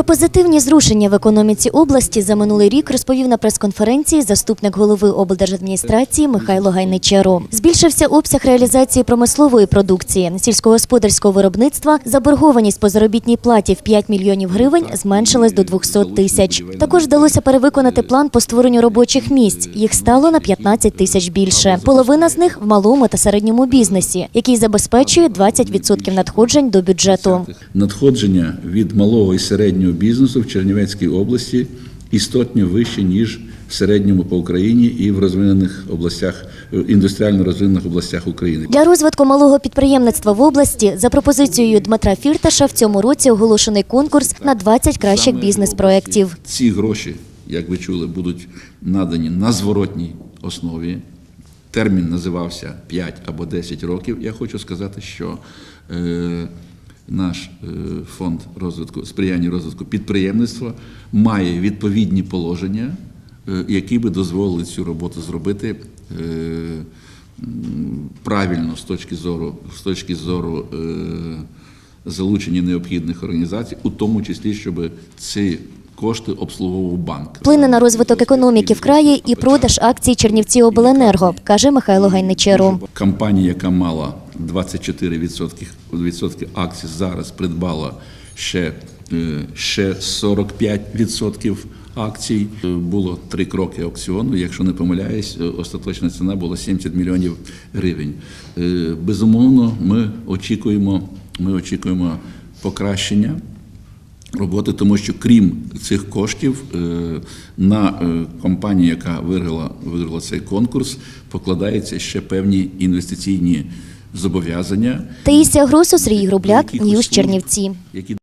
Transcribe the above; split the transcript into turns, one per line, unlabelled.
Про позитивні зрушення в економіці області за минулий рік розповів на прес-конференції заступник голови облдержадміністрації Михайло Гайничаро. Збільшився обсяг реалізації промислової продукції, сільськогосподарського виробництва, заборгованість по заробітній платі в 5 мільйонів гривень зменшилась до 200 тисяч. Також вдалося перевиконати план по створенню робочих місць. Їх стало на 15 тисяч більше. Половина з них в малому та середньому бізнесі, який забезпечує 20% надходжень до бюджету.
Надходження від малого і середнього бізнесу в Чернівецькій області істотно вище, ніж в середньому по Україні і в розвинених областях, індустріально розвинених областях України.
Для розвитку малого підприємництва в області за пропозицією Дмитра Фірташа в цьому році оголошений конкурс на 20 кращих бізнес-проєктів.
Ці гроші, як ви чули, будуть надані на зворотній основі. Термін називався 5 або 10 років. Я хочу сказати, що е, наш е, фонд розвитку сприяння розвитку підприємництва має відповідні положення, е, які би дозволили цю роботу зробити. Е, Правильно з точки зору, з точки зору залучення необхідних організацій, у тому числі, щоб ці кошти обслуговував банк.
Вплине на розвиток економіки в краї і продаж акцій Чернівці Обленерго, каже Михайло Гайничеру.
Компанія, яка мала 24% відсотки акцій, зараз придбала ще, е, ще 45% акцій. Е, Було три кроки аукціону. Якщо не помиляюсь, е, остаточна ціна була 70 мільйонів гривень. Безумовно, ми очікуємо, ми очікуємо покращення роботи, тому що крім цих коштів е, на е, компанію, яка виграла, виграла цей конкурс, покладаються ще певні інвестиційні зобов'язання.
Таїсія Грусу, Сергій Грубляк, Ньюс Чернівці.